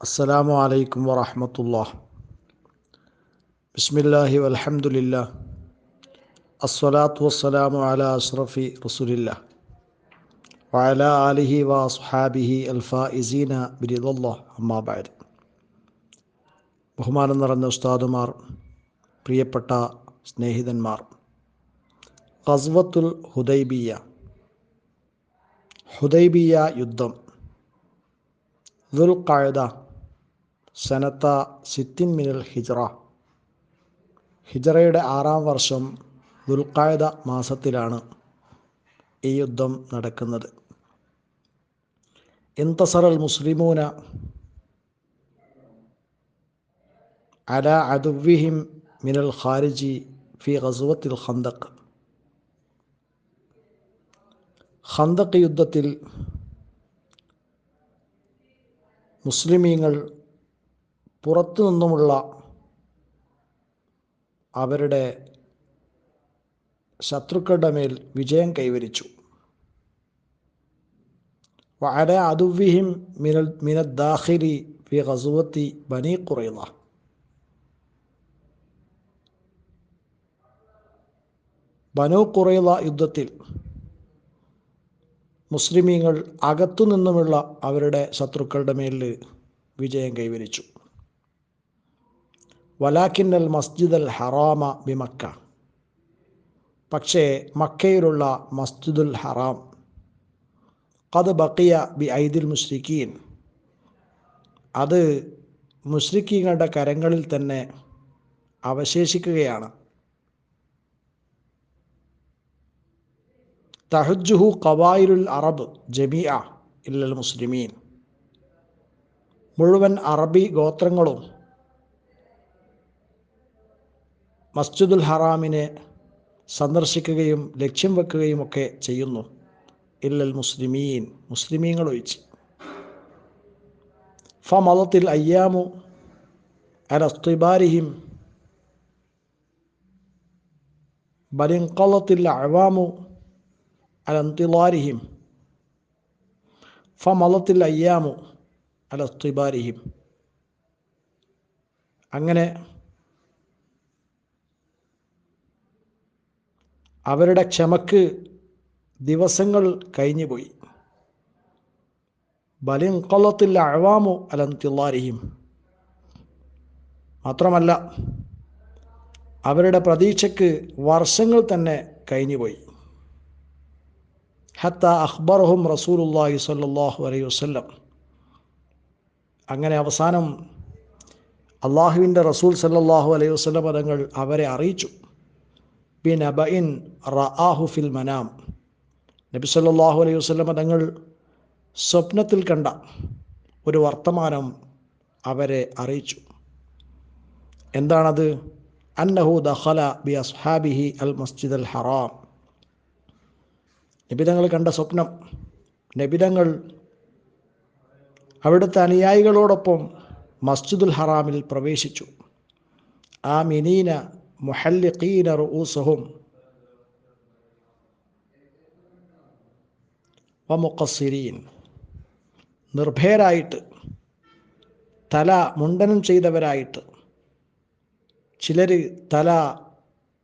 അസ്സലാമു അലൈക്കും لله ബിസ്മില്ലാഹി والسلام അസ്സലാത്തു വസ്സലാമു رسول الله وعلى آله ആലിഹി الفائزين برضا الله أما بعد ബഹുമാനം നിറഞ്ഞ ഉസ്താദുമാർ പ്രിയപ്പെട്ട സ്നേഹിതന്മാർ. ഖസ്വത്തുൽ ഹുദൈബിയ ഹുദൈബിയ യുദ്ധം. ദുൽ ഖഅദ സനത്ത സിത്തിൻ മിനൽ ഹിജ്റ. ഹിജറയുടെ ആറാം വർഷം ദുൽഖായത മാസത്തിലാണ് ഈ യുദ്ധം നടക്കുന്നത്. ഇന്തസറൽ മുസ്ലിമൂന അല അദുവിഹിം മിനൽ ഖാരിജി ഫി ഖസുവത്തിൽ ഹന്തക് ഹന്തക് യുദ്ധത്തിൽ മുസ്ലിമീങ്ങൾ പുറത്തു നിന്നുമുള്ള അവരുടെ ശത്രുക്കളുടെ മേൽ വിജയം കൈവരിച്ചു. വളരെ അതുവിഹിം മിനൽ മിനദ്ദാഹിരി ഫി ഖസുവത്തി ബനി ഖുറൈള ബനു ഖുറൈള യുദ്ധത്തിൽ മുസ്ലിമീങ്ങൾ അകത്തു നിന്നുമുള്ള അവരുടെ ശത്രുക്കളുടെ മേലിൽ വിജയം കൈവരിച്ചു. വലാക്കിന്നൽ മസ്ജിദ് അൽ ഹറാമ ബി മക്ക. പക്ഷേ മക്കയിലുള്ള മസ്ജിദുൽ ഹറാം കത് ബക്കിയ ബി ഐദിൽ മുസ്ലിഖീൻ അത് മുസ്ലിഖീങ്ങളുടെ കരങ്ങളിൽ തന്നെ അവശേഷിക്കുകയാണ്. തഹജുഹു കവായിരുൽ അറബ് ജമിയ ഇല്ലൽ മുസ്ലിമീൻ. മുഴുവൻ അറബി ഗോത്രങ്ങളും മസ്ജിദുൽ ഹറാമിനെ സന്ദർശിക്കുകയും ലക്ഷ്യം വെക്കുകയും ഒക്കെ ചെയ്യുന്നു. ഇല്ലൽ മുസ്ലിമീൻ മുസ്ലിമീങ്ങൾ ഒഴിച്ച്. ഫ മതത്തിൽ അയ്യാമു അലസ്തിബാരിഹിം ബലിൻകലത്തിൽ അവാമു അലന്തിലാരിഹിം മതത്തിൽ അയ്യാമു അലസ്തിബാരിഹിം അങ്ങനെ അവരുടെ ക്ഷമക്ക് ദിവസങ്ങൾ കഴിഞ്ഞുപോയി ബലിൻകൊള്ളത്തിൽ അഴവാമു അലന്തില്ലാരിഹിം മാത്രമല്ല അവരുടെ പ്രതീക്ഷയ്ക്ക് വർഷങ്ങൾ തന്നെ കഴിഞ്ഞുപോയി ഹത്ത അഖ്ബറഹും റസൂലുല്ലാഹി സ്വല്ലല്ലാഹു അലൈഹി വസ്ല്ലം. അങ്ങനെ അവസാനം അള്ളാഹുവിന്റെ റസൂൽ സല്ലാഹു അലൈഹി വസല്ലം പദങ്ങൾ അവരെ അറിയിച്ചു. ബിൻ അബഇൻ റആഹു ഫിൽ മനാം. നബി സല്ലാഹു അലൈഹി വസ്ലമ തങ്ങൾ സ്വപ്നത്തിൽ കണ്ട ഒരു വർത്തമാനം അവരെ അറിയിച്ചു. എന്താണത്? അന്നഹു ദഹല ബി അസ്ഹാബിഹി അൽ മസ്ജിദ് അൽ ഹറാം. നബിതങ്ങൾ കണ്ട സ്വപ്നം നബിതങ്ങൾ അവിടുത്തെ അനുയായികളോടൊപ്പം മസ്ജിദുൽ ഹറാമിൽ പ്രവേശിച്ചു. ആ മിനീന മുഹല്ലിഖീന റുഊസഹും. വമുഖസ്സിരീൻ. നിർഭയരായിട്ട് തല മുണ്ടനം ചെയ്തവരായിട്ട് ചിലർ തല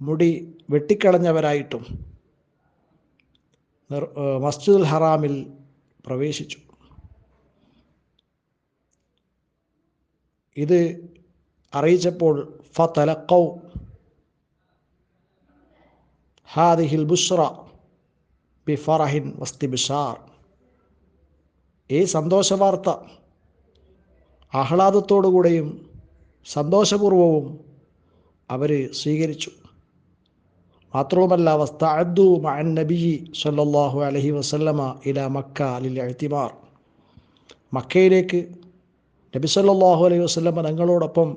മുടി വെട്ടിക്കളഞ്ഞവരായിട്ടും മസ്ജിദുൽ ഹറാമിൽ പ്രവേശിച്ചു. ഇത് അറിയിച്ചപ്പോൾ ഫതലക്കൗ ഹാദിഹിൽ ബുഷ്റ ബി ഫറഹിൻ വസ്തി ബിഷാർ. ഈ സന്തോഷവാർത്ത ആഹ്ലാദത്തോടുകൂടെയും സന്തോഷപൂർവവും അവർ സ്വീകരിച്ചു. മാത്രവുമല്ല വസ്തഅദ്ദു മഅൻ നബി സല്ലല്ലാഹു അലൈഹി വസല്ലമ ഇല മക്ക ലിൽ ഇഅ്തിമാർ. മക്കയിലേക്ക് നബി സല്ലല്ലാഹു അലൈഹി വസല്ലമ തങ്ങളോടൊപ്പം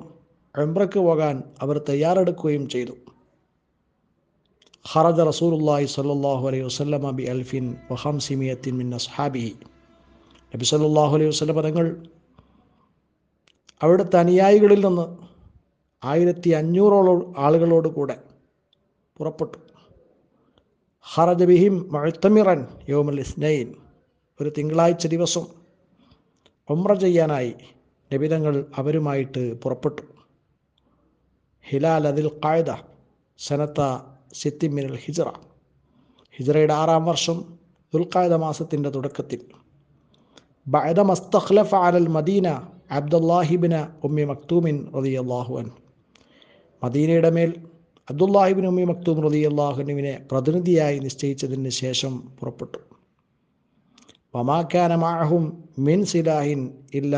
ഉംറയ്ക്ക് പോകാൻ അവർ തയ്യാറെടുക്കുകയും ചെയ്തു. ഖറജ الله صلى അലൈഹി عليه ബി അൽഫിൻ വഖംസിമിയത്തിൻ മിൻ അസ്ഹാബിഹി നബി സല്ലല്ലാഹു അലൈഹി വസല്ലമ തങ്ങൾ അവിടുത്തെ അനുയായികളിൽ നിന്ന് ആയിരത്തി അഞ്ഞൂറോളം ആളുകളോട് കൂടെ പുറപ്പെട്ടു. ഹറജ ബിഹിം മുഅ്തമിറൻ യൗമൽ ഇസ്നൈൻ. ഒരു തിങ്കളാഴ്ച ദിവസം ഉംറ ചെയ്യാനായി നബിതങ്ങൾ അവരുമായിട്ട് പുറപ്പെട്ടു. ഹിലാൽ അതിൽ കായത സനത്ത സിത്തിമിനൽ ഹിജറ. ഹിജറയുടെ ആറാം വർഷം ദുൽഖായുധ മാസത്തിന്റെ തുടക്കത്തിൽ. ബഅദ മസ്തഖ്ലഫ അലൽ മദീന അബ്ദുല്ലാഹിബിന് ഉമ്മി മക്തൂമിൻ റതി അള്ളാഹുഅൻ മദീനയുടെ മേൽ അബ്ദുല്ലാഹിബിൻ ഉമ്മി മക്തൂം റതി അള്ളാഹുനുവിനെ പ്രതിനിധിയായി നിശ്ചയിച്ചതിന് ശേഷം പുറപ്പെട്ടു. വമാക്കാനമാഹും മിൻ സിലാഹിൻ ഇല്ല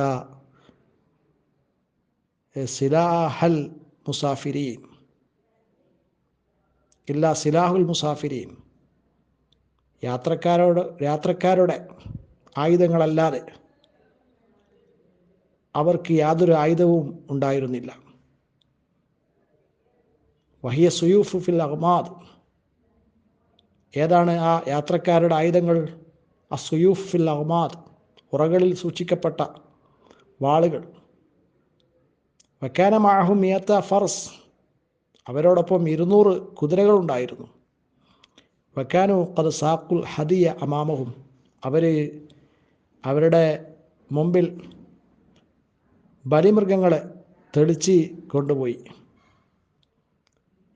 സിലാഹൽ മുസാഫിരീൻ. ഇല്ല സിലാഹുൽ മുസാഫിരീൻ. യാത്രക്കാരോട് യാത്രക്കാരുടെ ആയുധങ്ങളല്ലാതെ അവർക്ക് യാതൊരു ആയുധവും ഉണ്ടായിരുന്നില്ല. വഹിയ സുയൂഫ് ഫിൽ അഹ്മാദ് ഏതാണ് ആ യാത്രക്കാരുടെ ആയുധങ്ങൾ? ആ ഫിൽ അഹ്മാദ് ഉറകളിൽ സൂക്ഷിക്കപ്പെട്ട വാളുകൾ. വക്കാന മിയത്ത ഫർസ് അവരോടൊപ്പം ഇരുന്നൂറ് കുതിരകളുണ്ടായിരുന്നു. വക്കാനു കത് സാക്കുൽ ഹദിയ അമാമഹും അവർ അവരുടെ മുമ്പിൽ ബലിമൃഗങ്ങളെ തെളിച്ച് കൊണ്ടുപോയി.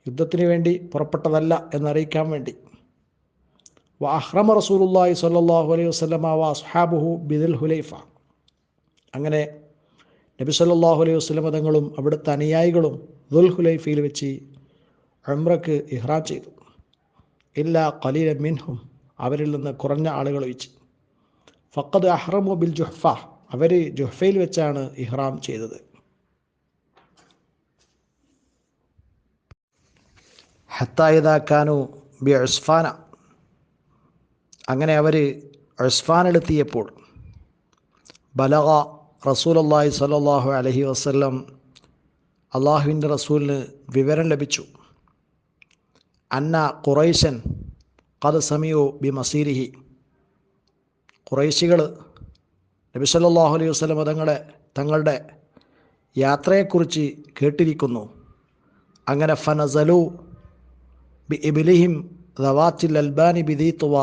യുദ്ധത്തിന് വേണ്ടി പുറപ്പെട്ടതല്ല എന്നറിയിക്കാൻ വേണ്ടി. വാഹ്റമ റസൂലുല്ലാഹി സ്വല്ലല്ലാഹു അലൈഹി വസല്ലമ വ അസ്ഹാബുഹു ബിദുൽ ഹുലൈഫ. അങ്ങനെ നബി സ്വല്ലല്ലാഹു അലൈഹി വസല്ലമ തങ്ങളും അവിടുത്തെ അനുയായികളും ദുൽ ഹുലൈഫയിൽ വെച്ച് അമ്രക്ക് ഇഹ്റാജ് ചെയ്തു. ഇല്ല കലീല മിൻഹും അവരിൽ നിന്ന് കുറഞ്ഞ ആളുകൾ ഒഴിച്ച്. ഫക്കത് അഹ്റമു ബിൽ ജുഹ്ഫ അവർ ജുഹ്ഫയിൽ വെച്ചാണ് ഇഹ്റാം ചെയ്തത്. ഹത്തായതാക്കാനു ബി ഉസ്ഫാന. അങ്ങനെ അവർ ഉസ്ഫാനിലെത്തിയപ്പോൾ ബലഗ റസൂലല്ലാഹി സ്വല്ലല്ലാഹു അലഹി വസല്ലം അള്ളാഹുവിന്റെ റസൂലിന് വിവരം ലഭിച്ചു. അന്ന കുറൈശൻ കത് സമിയോ ബി മസീരിഹി കുറൈശികൾ നബി സല്ലല്ലാഹു അലൈഹി വസ്ലം തങ്ങളെ തങ്ങളുടെ യാത്രയെക്കുറിച്ച് കേട്ടിരിക്കുന്നു. അങ്ങനെ ഫനസലു ബി ഇബിലിഹിം റവാത്തിൽ അൽബാനി ബി ദീത്തുവ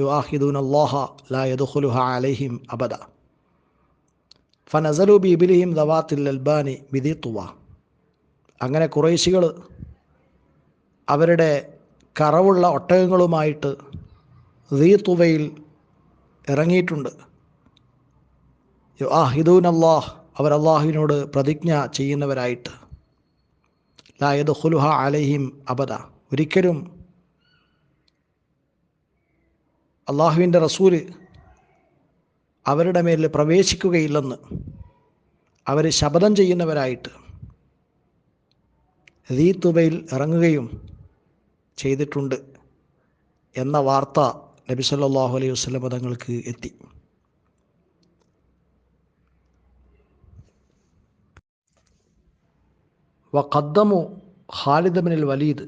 യുവാഹിദൂൻ അള്ളാഹ ലാ യദുഖുലുഹ അലൈഹിം അബദ. ഫനസലു ബി ഇബിലിഹിം റവാത്തിൽ അൽബാനി ബി തുവ. അങ്ങനെ കുറേശികൾ അവരുടെ കറവുള്ള ഒട്ടകങ്ങളുമായിട്ട് റീത്തുവയിൽ തുവയിൽ ഇറങ്ങിയിട്ടുണ്ട് ഹിദൂൻ അള്ളാഹ് അവർ അള്ളാഹുവിനോട് പ്രതിജ്ഞ ചെയ്യുന്നവരായിട്ട്. ലായത് ഹുലുഹ അലഹിം അബദ. ഒരിക്കലും അള്ളാഹുവിന്റെ റസൂൽ അവരുടെ മേലിൽ പ്രവേശിക്കുകയില്ലെന്ന് അവർ ശപഥം ചെയ്യുന്നവരായിട്ട് റീത്തുബയിൽ ഇറങ്ങുകയും ചെയ്തിട്ടുണ്ട് എന്ന വാർത്ത നബി സല്ലാഹു അലൈഹി വസ്ലം തങ്ങൾക്ക് എത്തി. വഖദ്ദമു ഖാലിദ് ബിൻ വലീദ്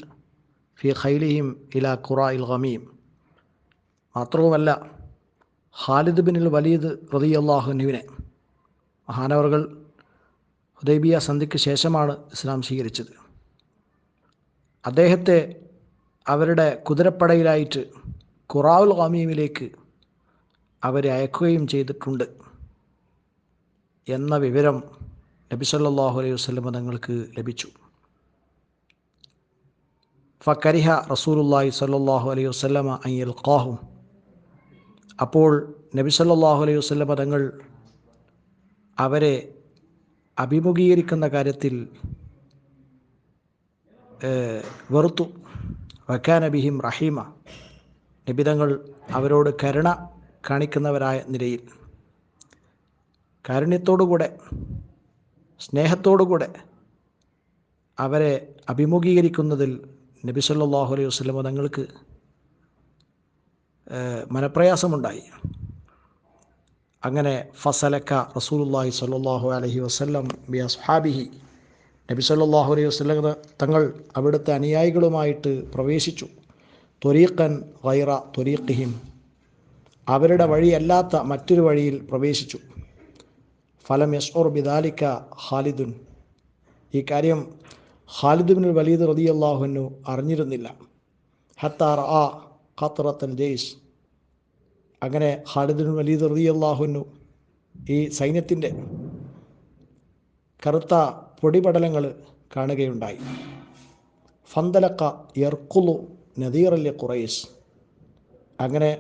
ഫി ഖൈലിഹിം ഇല ഖുറായിൽ ഗമീം മാത്രവുമല്ല ഖാലിദ് ബിനിൽ വലീദ് റതിയല്ലാഹുനുവിനെ മഹാനവറുകൾ ഹുദൈബിയ സന്ധിക്ക് ശേഷമാണ് ഇസ്ലാം സ്വീകരിച്ചത്. അദ്ദേഹത്തെ അവരുടെ കുതിരപ്പടയിലായിട്ട് ഖുറാവുൽ ഖാമീമിലേക്ക് അവരെ അയക്കുകയും ചെയ്തിട്ടുണ്ട് എന്ന വിവരം നബി സല്ലല്ലാഹു അലൈഹി വസ്ലമ തങ്ങൾക്ക് ലഭിച്ചു. ഫക്കരിഹ റസൂലുല്ലാഹി സല്ലല്ലാഹു അലൈഹി വസല്ലമ അയ്യൽ ഖാഹു അപ്പോൾ നബി സല്ലല്ലാഹു അലൈഹി വസല്ലമ തങ്ങൾ അവരെ അഭിമുഖീകരിക്കുന്ന കാര്യത്തിൽ വെറുത്തു. വക്കാനബിഹിം റഹീമ. നിബിതങ്ങൾ അവരോട് കരുണ കാണിക്കുന്നവരായ നിലയിൽ കാരുണ്യത്തോടുകൂടെ സ്നേഹത്തോടുകൂടെ അവരെ അഭിമുഖീകരിക്കുന്നതിൽ നബി സല്ലാഹു അലൈഹി വസ്ലമ തങ്ങൾക്ക് മനപ്രയാസമുണ്ടായി. അങ്ങനെ ഫസലക്ക റസൂലുല്ലാഹി സല്ലാഹു അലഹി വസ്ലം ബി അസ്ഹാബിഹി നബി സല്ലാഹു അലൈഹി വസല്ലം തങ്ങൾ അവിടുത്തെ അനുയായികളുമായിട്ട് പ്രവേശിച്ചു. ത്വരീഖൻ വൈറ ത്വരീഖിഹിം. അവരുടെ വഴിയല്ലാത്ത മറ്റൊരു വഴിയിൽ പ്രവേശിച്ചു. ഫലം യസ്ഉർ ബിദാലിക്ക ഖാലിദുൻ. ഈ കാര്യം ഖാലിദ് ബിൻ വലീദ് റതി അള്ളാഹുനു അറിഞ്ഞിരുന്നില്ല. ഹത്താർ ആ ഖത്തറത്തൻ ജെയ്സ്. അങ്ങനെ ഖാലിദ് ബിൻ വലീദ് റതി അള്ളാഹുനു ഈ സൈന്യത്തിന്റെ കറുത്ത പൊടിപടലങ്ങൾ കാണുകയുണ്ടായി. ഫന്തലക്ക എർക്കുലു നദീറല്യ ഖുറൈസ് അങ്ങനെ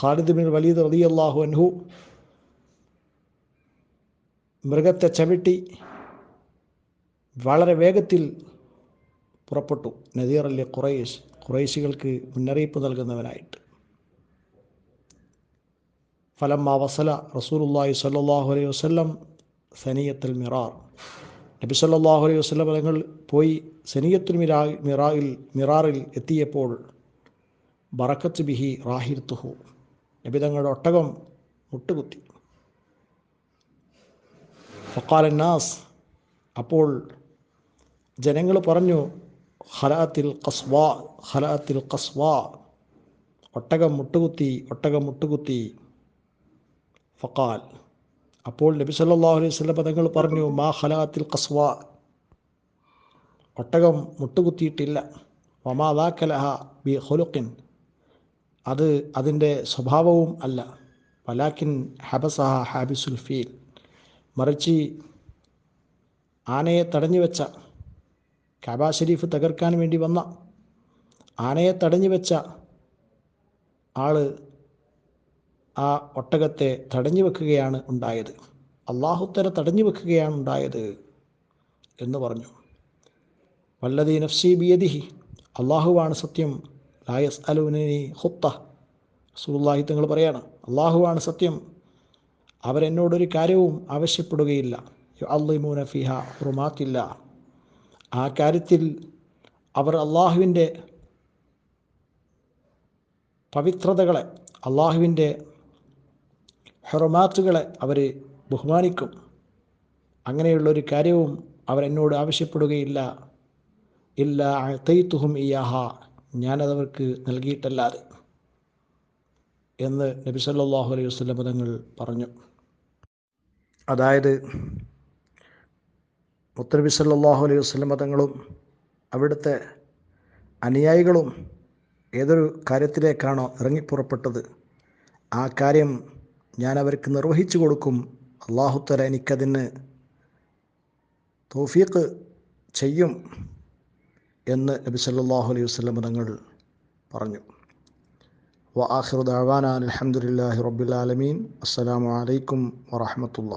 ഖാലിദ് ബിൻ വലീദ് റളിയല്ലാഹു അൻഹു മൃഗത്തെ ചവിട്ടി വളരെ വേഗത്തിൽ പുറപ്പെട്ടു. നദീർ ഖുറൈശ് ഖുറൈശികൾക്ക് മുന്നറിയിപ്പ് നൽകുന്നവനായിട്ട്. ഫലം വസല റസൂലുള്ളാഹി സല്ലാഹു അലൈഹി വസ്ലം സനിയത്തുൽ മിറാർ. നബി സല്ലാഹു അലൈഹി വസ്ലം തങ്ങൾ പോയി സനിയത്തുൽ മിറാ മിറായിൽ മിറാറിൽ എത്തിയപ്പോൾ ബറക്കത്ത് ബിഹി റാഹിർത്തുഹു. നബി തങ്ങളുടെ ഒട്ടകം മുട്ടുകുത്തി. ഫക്കാലന്നാസ് നാസ് അപ്പോൾ ജനങ്ങൾ പറഞ്ഞു ഹലാത്തിൽ കസ്വ ഹലാത്തിൽ കസ്വ ഒട്ടകം മുട്ടുകുത്തി ഒട്ടകം മുട്ടുകുത്തി. ഫക്കാൽ അപ്പോൾ നബി സല്ലല്ലാഹു അലൈഹി വസല്ലം പദങ്ങൾ പറഞ്ഞു മാ ഹലാത്തിൽ കസ്വ ഒട്ടകം മുട്ടുകുത്തിയിട്ടില്ല. വമാ കലഹ ബി ഹൊലുക്കിൻ അത് അതിന്റെ സ്വഭാവവും അല്ല. വലാക്കിൻ ഹബസഹ ഹാബിസുൽ ഫീൽ. മറിച്ച് ആനയെ തടഞ്ഞു വെച്ച കബാ ഷരീഫ് തകർക്കാൻ വേണ്ടി വന്ന ആനയെ തടഞ്ഞു വെച്ച ആൾ ആ ഒട്ടകത്തെ തടഞ്ഞു വെക്കുകയാണ് ഉണ്ടായത്. അള്ളാഹുത്തര തടഞ്ഞു വെക്കുകയാണ് ഉണ്ടായത് എന്ന് പറഞ്ഞു. വല്ലതി നഫ്സി ബിയദിഹി. അള്ളാഹുവാണ് സത്യം. ലായസ് അലുവിനി ഹുത്ത സുല്ലാഹി തങ്ങൾ പറയാണ് അള്ളാഹുവാണ് സത്യം. അവരെന്നോടൊരു കാര്യവും ആവശ്യപ്പെടുകയില്ല. അള്ളിമൂന ഫിഹ ഹുറുമാത്തില്ല. ആ കാര്യത്തിൽ അവർ അള്ളാഹുവിന്റെ പവിത്രതകളെ അള്ളാഹുവിന്റെ ഹെറുമാത്തുകളെ അവർ ബഹുമാനിക്കും. അങ്ങനെയുള്ളൊരു കാര്യവും അവരെന്നോട് ആവശ്യപ്പെടുകയില്ല. ഇല്ല അഴത്തയ്ത്തുഹും ഇയാഹ ഞാനതവർക്ക് നൽകിയിട്ടല്ലാതെ എന്ന് നബി സല്ലാഹു അലൈഹി വസല്ലം തങ്ങൾ പറഞ്ഞു. അതായത് മുത്തനബി സല്ലാഹു അലൈഹി വസ്ലം തങ്ങളും അവിടുത്തെ അനുയായികളും ഏതൊരു കാര്യത്തിലേക്കാണോ ഇറങ്ങിപ്പുറപ്പെട്ടത് ആ കാര്യം ഞാൻ അവർക്ക് നിർവഹിച്ചു കൊടുക്കും. അള്ളാഹുത്തല എനിക്കതിന് തോഫീക്ക് ചെയ്യും എന്ന് നബി സല്ലാഹു അലൈഹി വസ്ലം തങ്ങൾ പറഞ്ഞു. വ ആഹിർ ദാവാന അലഹമുല്ലാഹി റബ്ബുലാലമീൻ അസ്സലാമു അലൈക്കും വറഹമത്തുള്ള